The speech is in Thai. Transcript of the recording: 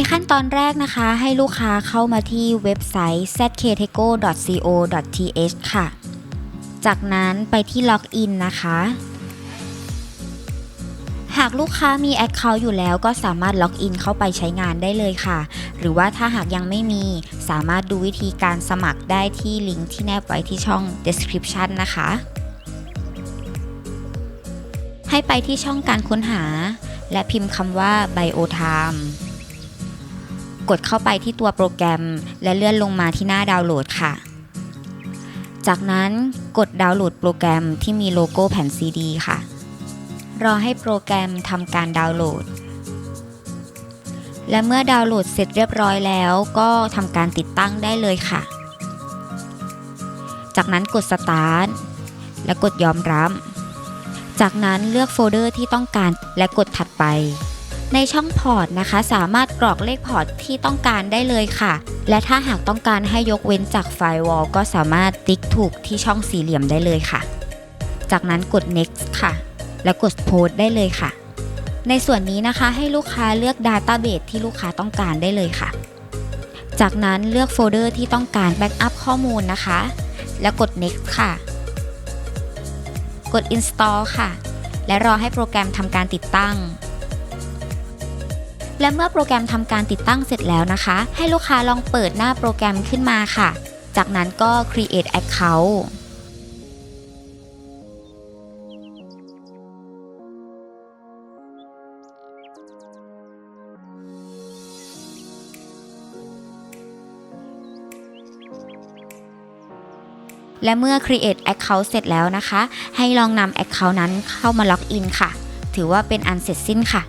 ในขั้นตอนแรกนะคะ ให้ลูกค้าเข้ามาที่เว็บไซต์ zkteco.co.th ค่ะ จากนั้นไปที่ล็อกอินนะคะ หากลูกค้ามี Account อยู่แล้วก็สามารถล็อกอินเข้าไปใช้งานได้เลยค่ะ หรือว่าถ้าหากยังไม่มีสามารถดูวิธีการสมัครได้ที่ลิงก์ที่แนบไว้ที่ช่อง description นะคะ ให้ไปที่ช่องการค้นหา และพิมพ์คำว่า biotime กดเข้าไปที่ตัวโปรแกรม และเลื่อนลงมาที่หน้าดาวน์โหลดค่ะ จากนั้นกดดาวน์โหลดโปรแกรมที่มีโลโก้แผ่นซีดีค่ะ รอให้โปรแกรมทำการดาวน์โหลด และเมื่อดาวน์โหลดเสร็จเรียบร้อยแล้วก็ทำการติดตั้งได้เลยค่ะ จากนั้นกด Start และกดยอมรับ จากนั้นเลือกโฟลเดอร์ที่ต้องการและกดถัดไป ในช่องพอร์ตนะคะ สามารถกรอกเลขพอร์ตที่ต้องการได้เลยค่ะ และถ้าหากต้องการให้ยกเว้นจากไฟล์วอลก็สามารถติ๊กถูกที่ช่องสี่เหลี่ยมได้เลยค่ะ จากนั้นกด next ค่ะ แล้วกด post ได้เลยค่ะ ในส่วนนี้นะคะให้ลูกค้าเลือก Database ที่ลูกค้าต้องการได้เลยค่ะ จากนั้นเลือกโฟลเดอร์ที่ต้องการแบ็กอัพข้อมูลนะคะ แล้วกด next ค่ะ กด install ค่ะ และรอให้โปรแกรมทำการติดตั้ง และเมื่อโปรแกรมทำการติดตั้งเสร็จแล้วนะคะ ให้ลูกค้าลองเปิดหน้าโปรแกรมขึ้นมาค่ะ จากนั้นก็ create account และเมื่อ create account เสร็จแล้วนะคะ ให้ลองนำ account นั้นเข้ามาล็อกอินค่ะ ถือว่าเป็นอันเสร็จสิ้นค่ะ